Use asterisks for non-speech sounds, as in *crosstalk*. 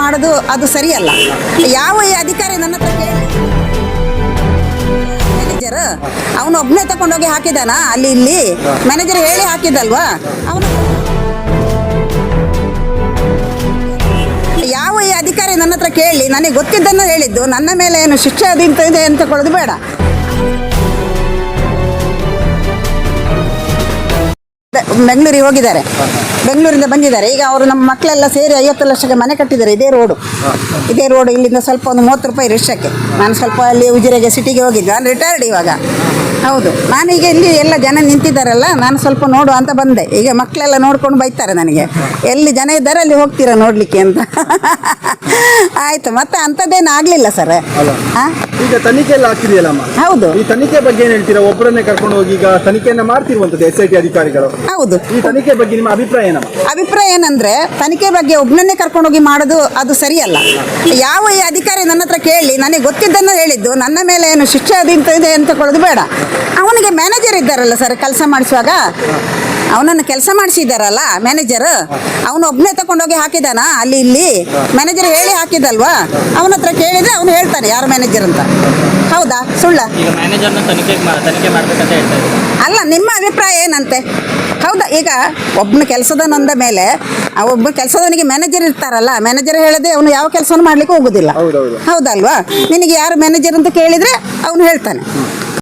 ಮಾಡೋದು ಅದು ಸರಿಯಲ್ಲ. ಯಾವ ಅಧಿಕಾರಿ ನನ್ನ ಹತ್ರ ಕೇಳಿ? ಮ್ಯಾನೇಜರ್ ಅವನು ಒಬ್ಬನೇ ತಗೊಂಡೋಗಿ ಹಾಕಿದಾನ ಅಲ್ಲಿ ಇಲ್ಲಿ. ಮ್ಯಾನೇಜರ್ ಹೇಳಿ ಹಾಕಿದಲ್ವಾ ಅವನು ಯಾವ ಈ ಅಧಿಕಾರಿ ನನ್ನ ಹತ್ರ ಕೇಳಿ? ನನಗೆ ಗೊತ್ತಿದ್ದನ್ನು ಹೇಳಿದ್ದು. ನನ್ನ ಮೇಲೆ ಏನು ಶಿಕ್ಷೆ ಅದಿಂತ ಇದೆ ಅಂತ ಕೊಡೋದು ಬೇಡ. ಬೆಂಗಳೂರಿಗೆ ಹೋಗಿದ್ದಾರೆ. ಬೆಂಗಳೂರಿಂದ ಬಂದಿದ್ದಾರೆ. ಈಗ ಅವರು ನಮ್ಮ ಮಕ್ಕಳೆಲ್ಲ ಸೇರಿ ಐವತ್ತು ಲಕ್ಷಕ್ಕೆ ಮನೆ ಕಟ್ಟಿದ್ದಾರೆ ಇದೇ ರೋಡು. ಇದೇ ರೋಡು ಇಲ್ಲಿಂದ ಸ್ವಲ್ಪ ಒಂದು ಮೂವತ್ತು ರೂಪಾಯಿ ರಿಕ್ಷಕ್ಕೆ ನಾನು ಸ್ವಲ್ಪ ಅಲ್ಲಿ ಉಜಿರೆಗೆ ಸಿಟಿಗೆ ಹೋಗಿದ್ದೆ. ನಾನು ರಿಟೈರ್ಡ್ ಇವಾಗ. ಹೌದು. ನಾನೀಗ ಇಲ್ಲಿ ಎಲ್ಲ ಜನ ನಿಂತಿದ್ದಾರಲ್ಲ, ನಾನು ಸ್ವಲ್ಪ ನೋಡುವ ಅಂತ ಬಂದೆ. ಈಗ ಮಕ್ಕಳೆಲ್ಲ ನೋಡ್ಕೊಂಡು ಬೈತಾರೆ ನನಗೆ. ಎಲ್ಲಿ ಜನ ಇದ್ದಾರೆ ಅಲ್ಲಿ ಹೋಗ್ತೀರಾ ನೋಡಲಿಕ್ಕೆ ಅಂತ. *laughs* ಆಯಿತು ಮತ್ತೆ ಅಂಥದ್ದೇನು ಆಗಲಿಲ್ಲ ಸರ್. ಅಲ್ಲ. ಹಾಂ ಈಗ ತನಿಖೆ ಎಲ್ಲ ಆಗ್ತಿದೆಯಲ್ಲಮ್ಮ ಹೌದು. ಈ ತನಿಖೆ ಬಗ್ಗೆ ಏನ್ ಹೇಳ್ತೀರಾ? ಒಬ್ಬರನ್ನೇ ಕರ್ಕೊಂಡು ಹೋಗಿ ಈಗ ತನಿಖೆಯನ್ನ ಮಾಡ್ತಿರುವಂತದ್ದು ಎಸ್ ಐ ಟಿ ಅಧಿಕಾರಿಗಳು. ಹೌದು. ಈ ತನಿಖೆ ಬಗ್ಗೆ ನಿಮ್ಮ ಅಭಿಪ್ರಾಯ ಏನಮ್ಮ? ಅಭಿಪ್ರಾಯ ಏನಂದ್ರೆ ತನಿಖೆ ಬಗ್ಗೆ ಒಬ್ಬನನ್ನೇ ಕರ್ಕೊಂಡೋಗಿ ಮಾಡೋದು ಅದು ಸರಿಯಲ್ಲ. ಯಾವ ಈ ಅಧಿಕಾರಿ ನನ್ನ ಹತ್ರ ಕೇಳಿ ನನಗೆ ಗೊತ್ತಿದ್ದನ್ನು ಹೇಳಿದ್ದು ನನ್ನ ಮೇಲೆ ಏನು ಶಿಕ್ಷೆ ಅದಿಂತ ಇದೆ ಅಂತ ಕೊಡೋದು ಬೇಡ. ಅವನಿಗೆ ಮ್ಯಾನೇಜರ್ ಇದ್ದಾರಲ್ಲ ಸರ್ ಕೆಲಸ ಮಾಡಿಸುವಾಗ. ಅವನನ್ನು ಕೆಲಸ ಮಾಡಿಸಿದಾರಲ್ಲ ಮ್ಯಾನೇಜರ್ ಅವನು ಒಬ್ಬನೇ ತಗೊಂಡೋಗಿ ಹಾಕಿದಾನ? ಅಲ್ಲಿ ಇಲ್ಲಿ? ಮ್ಯಾನೇಜರ್ ಹೇಳಿ ಹಾಕಿದಲ್ವಾ? ಅವನ ಹತ್ರ ಕೇಳಿದ್ರೆ ಅವನು ಹೇಳ್ತಾನೆ ಯಾರು ಮ್ಯಾನೇಜರ್ ಅಂತ. ಹೌದಾ? ಸುಳ್ಳ? ಅಲ್ಲ ನಿಮ್ಮ ಅಭಿಪ್ರಾಯ ಏನಂತೆ? ಹೌದಾ? ಈಗ ಒಬ್ಬನ ಕೆಲಸದನಂದ ಮೇಲೆ ಆ ಒಬ್ಬ ಕೆಲಸದವನಿಗೆ ಮ್ಯಾನೇಜರ್ ಇರ್ತಾರಲ್ಲ ಮ್ಯಾನೇಜರ್ ಹೇಳದೆ ಅವನು ಯಾವ ಕೆಲಸವನ್ನು ಮಾಡ್ಲಿಕ್ಕೆ ಹೋಗುದಿಲ್ಲ. ಹೌದಲ್ವಾ? ನಿನಗೆ ಯಾರು ಮ್ಯಾನೇಜರ್ ಅಂತ ಕೇಳಿದ್ರೆ ಅವನು ಹೇಳ್ತಾನೆ.